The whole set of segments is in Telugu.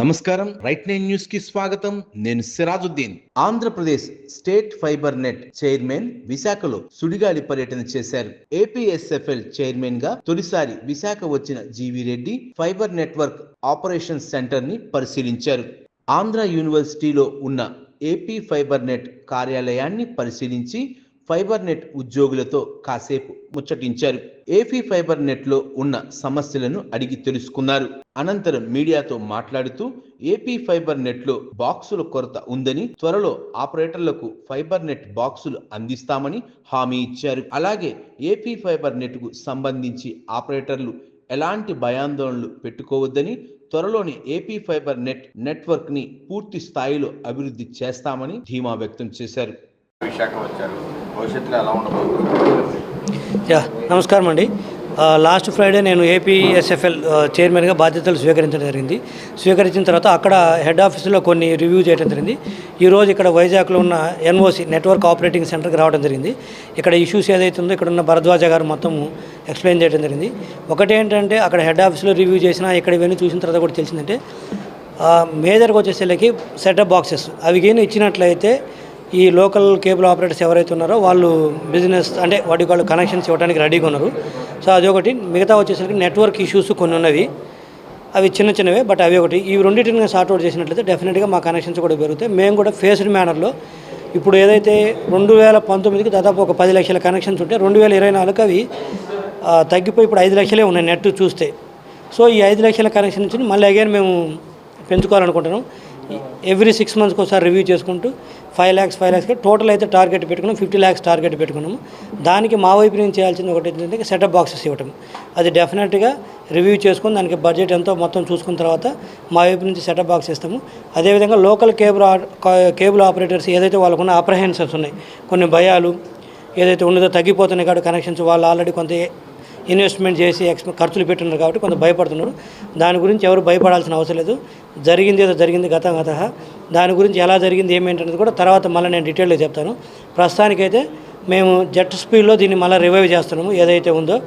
నమస్కారం. రైట్ నైన్ న్యూస్కి స్వాగతం. నేను Sirajuddin. Andhra Pradesh state fibre net chairman విశాఖలో సుడిగాలి పర్యటన చేశారు. ఏపీఎస్ఎఫ్ఎల్ చైర్మన్గా తొలిసారి విశాఖ వచ్చిన GV Reddy fibre network operation సెంటర్ని పరిశీలించారు. ఆంధ్ర యూనివర్సిటీలో ఉన్న ఏపీ ఫైబర్ నెట్ కార్యాలయాన్ని పరిశీలించి ఫైబర్ నెట్ ఉద్యోగులతో కాసేపు ముచ్చటించారు. ఏపీ ఫైబర్ నెట్లో ఉన్న సమస్యలను అడిగి తెలుసుకున్నారు. అనంతరం మీడియాతో మాట్లాడుతూ ఏపీ ఫైబర్ నెట్లో బాక్సుల కొరత ఉందని త్వరలో ఆపరేటర్లకు ఫైబర్ నెట్ బాక్సులు అందిస్తామని హామీ ఇచ్చారు. అలాగే ఏపీ ఫైబర్ నెట్కు సంబంధించి ఆపరేటర్లు ఎలాంటి భయాందోళనలు పెట్టుకోవద్దని త్వరలోనే ఏపీ ఫైబర్ నెట్ నెట్వర్క్ని పూర్తి స్థాయిలో అభివృద్ధి చేస్తామని ధీమా వ్యక్తం చేశారు. విశాఖ వచ్చారు. భవిష్యత్తులో ఎలా ఉండబోతుంది? యా నమస్కారం అండి. లాస్ట్ ఫ్రైడే నేను ఏపీఎస్ఎఫ్ఎల్ చైర్మన్గా బాధ్యతలు స్వీకరించడం జరిగింది. స్వీకరించిన తర్వాత అక్కడ హెడ్ ఆఫీసులో కొన్ని రివ్యూ చేయడం జరిగింది. ఈరోజు ఇక్కడ వైజాగ్లో ఉన్న ఎన్ఓసి నెట్వర్క్ ఆపరేటింగ్ సెంటర్కి రావడం జరిగింది. ఇక్కడ ఇష్యూస్ ఏదైతే ఉందో ఇక్కడ ఉన్న భరద్వాజ గారు మొత్తం ఎక్స్ప్లెయిన్ చేయడం జరిగింది. ఒకటి ఏంటంటే అక్కడ హెడ్ ఆఫీస్లో రివ్యూ చేసినా ఇక్కడ ఇవన్నీ చూసిన తర్వాత కూడా తెలిసిందంటే మేజర్గా వచ్చేసరికి సెటప్ బాక్సెస్. అవి కానీ ఇచ్చినట్లయితే ఈ లోకల్ కేబుల్ ఆపరేటర్స్ ఎవరైతే ఉన్నారో వాళ్ళు బిజినెస్ అంటే వాటికి వాళ్ళు కనెక్షన్స్ ఇవ్వడానికి రెడీగా ఉన్నారు. సో అది ఒకటి మిగతా వచ్చేసరికి నెట్వర్క్ ఇష్యూస్ కొన్ని ఉన్నవి. అవి చిన్న చిన్నవే బట్ అవి ఒకటి. ఈ రెండింటిని సార్ట్అవుట్ చేసినట్లయితే డెఫినెట్గా మా కనెక్షన్స్ కూడా పెరుగుతాయి. మేము కూడా ఫేస్డ్ మేనర్లో ఇప్పుడు ఏదైతే రెండు వేల పంతొమ్మిదికి దాదాపు ఒక పది లక్షల కనెక్షన్స్ ఉంటే రెండు వేల ఇరవై నాలుగు అవి తగ్గిపోయి ఇప్పుడు ఐదు లక్షలే ఉన్నాయి నెట్ చూస్తే. సో ఈ ఐదు లక్షల కనెక్షన్ నుంచి మళ్ళీ అగైన్ మేము పెంచుకోవాలనుకుంటున్నాం. ఎవ్రీ సిక్స్ మంత్స్కి ఒకసారి రివ్యూ చేసుకుంటూ five lakhs five lakhs total అయితే టార్గెట్ పెట్టుకున్నాం. ఫిఫ్టీ ల్యాక్స్ టార్గెట్ పెట్టుకున్నాము. దానికి మా వైపు నుంచి చేయాల్సింది ఒకటి ఏంటంటే సెటప్ బాక్సెస్ ఇవ్వటం. అది డెఫినెట్గా రివ్యూ చేసుకుని దానికి బడ్జెట్ ఎంతో మొత్తం చూసుకున్న తర్వాత మా వైపు నుంచి సెటప్ బాక్స్ ఇస్తాము. అదేవిధంగా లోకల్ కేబుల్ ఆ- కేబుల్ ఆపరేటర్స్ ఏదైతే వాళ్ళకున్న అప్రహెన్షన్స్ ఉన్నాయి కొన్ని భయాలు ఏదైతే ఉన్నదో తగ్గిపోతున్నాయి కాబట్టి కనెక్షన్స్ వాళ్ళు ఆల్రెడీ కొంత ఇన్వెస్ట్మెంట్ చేసి ఎక్స్ ఖర్చులు పెట్టున్నారు కాబట్టి కొంత భయపడుతున్నారు. దాని గురించి ఎవరు భయపడాల్సిన అవసరం లేదు. జరిగింది ఏదో జరిగింది గత గత. దాని గురించి ఎలా జరిగింది ఏమేంటనేది కూడా తర్వాత మళ్ళీ నేను డీటెయిల్గా చెప్తాను. ప్రస్తుతానికైతే మేము జెట్ స్పీడ్లో దీన్ని మళ్ళీ రివైవ్ చేస్తున్నాము. ఏదైతే ఉందో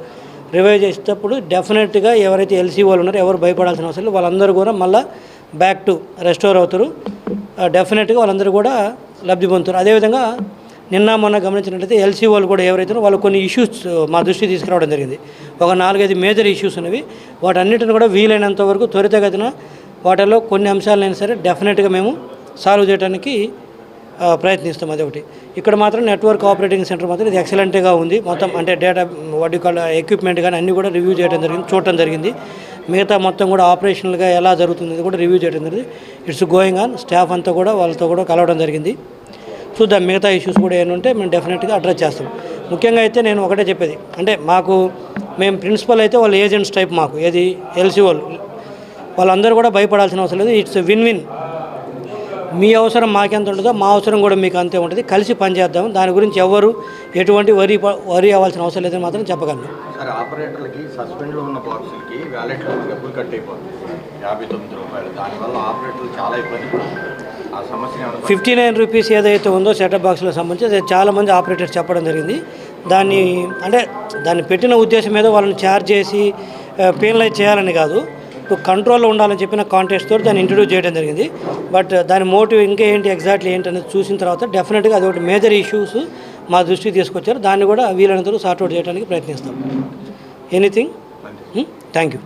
రివైవ్ చేసేటప్పుడు డెఫినెట్గా ఎవరైతే ఎల్సీ వాళ్ళు ఉన్నారో ఎవరు భయపడాల్సిన అవసరం లేదు. వాళ్ళందరూ కూడా మళ్ళీ బ్యాక్ టు రెస్టోర్ అవుతారు. డెఫినెట్గా వాళ్ళందరూ కూడా లబ్ధి పొందుతారు. అదేవిధంగా నిన్న మొన్న గమనించినట్లయితే ఎల్సీ వాళ్ళు కూడా ఎవరైతే వాళ్ళు కొన్ని ఇష్యూస్ మా దృష్టికి తీసుకురావడం జరిగింది. ఒక నాలుగైదు మేజర్ ఇష్యూస్ ఉన్నవి. వాటన్నిటిని కూడా వీలైనంత వరకు త్వరితగతిన వాటిలో కొన్ని అంశాలైనా సరే డెఫినెట్గా మేము సాల్వ్ చేయడానికి ప్రయత్నిస్తాం ప్రయత్నిస్తాం అదొకటి. ఇక్కడ మాత్రం నెట్వర్క్ ఆపరేటింగ్ సెంటర్ మాత్రం ఇది ఎక్సలెంట్గా ఉంది. మొత్తం అంటే డేటా వాటి ఎక్విప్మెంట్ కానీ అన్నీ కూడా రివ్యూ చేయడం జరిగింది చూడటం జరిగింది. మిగతా మొత్తం కూడా ఆపరేషనల్గా ఎలా జరుగుతుంది కూడా రివ్యూ చేయడం జరిగింది. ఇట్స్ గోయింగ్ ఆన్ స్టాఫ్ అంతా కూడా వాళ్ళతో కూడా కలవడం జరిగింది. చూద్దాం మిగతా ఇష్యూస్ కూడా ఏంటంటే మేము డెఫినెట్గా అడ్రస్ చేస్తాం. ముఖ్యంగా అయితే నేను ఒకటే చెప్పేది. అంటే మాకు మేము ప్రిన్సిపల్ అయితే వాళ్ళ ఏజెంట్స్ టైప్ మాకు. ఏది ఎల్సీ వాళ్ళు. వాళ్ళందరూ కూడా భయపడాల్సిన అవసరం లేదు. ఇట్స్ విన్ విన్ మీ అవసరం మాకెంత ఉంటుందో మా అవసరం కూడా మీకు అంతే ఉంటుంది. కలిసి పనిచేద్దాం దాని గురించి ఎవరు ఎటువంటి వరి వరి అవ్వాల్సిన అవసరం లేదని మాత్రం చెప్పగలను. సార్ ఆపరేటర్లకి సస్పెండ్లో ఉన్న బాక్సులకి వ్యాలెట్లో డబ్బులు కట్ అయిపోతుంది. యాభై తొమ్మిది రూపాయలు. దానివల్ల ఆపరేటర్లు చాలా ఇబ్బంది పడుతున్నారు. ఆ సమస్య ఏమైనా ఫిఫ్టీ నైన్ రూపీస్ ఏదైతే ఉందో సెటప్ బాక్స్లో సంబంధించి అది చాలామంది ఆపరేటర్స్ చెప్పడం జరిగింది. దాన్ని అంటే దాన్ని పెట్టిన ఉద్దేశం ఏదో వాళ్ళని ఛార్జ్ చేసి పెయిన్లైజ్ చేయాలని కాదు. కంట్రోల్లో ఉండాలని చెప్పిన కాంటెస్ట్ తోటి దాన్ని ఇంట్రడ్యూస్ చేయడం జరిగింది. బట్ దాని మోటివ్ ఇంకా ఏంటి ఎగ్జాక్ట్లీ ఏంటి అనేది చూసిన తర్వాత డెఫినెట్గా అది ఒకటి మేజర్ ఇష్యూస్ మా దృష్టికి తీసుకొచ్చారు. దాన్ని కూడా వీలైనంత సార్ట్అవుట్ చేయడానికి ప్రయత్నిస్తాం. Anything thank you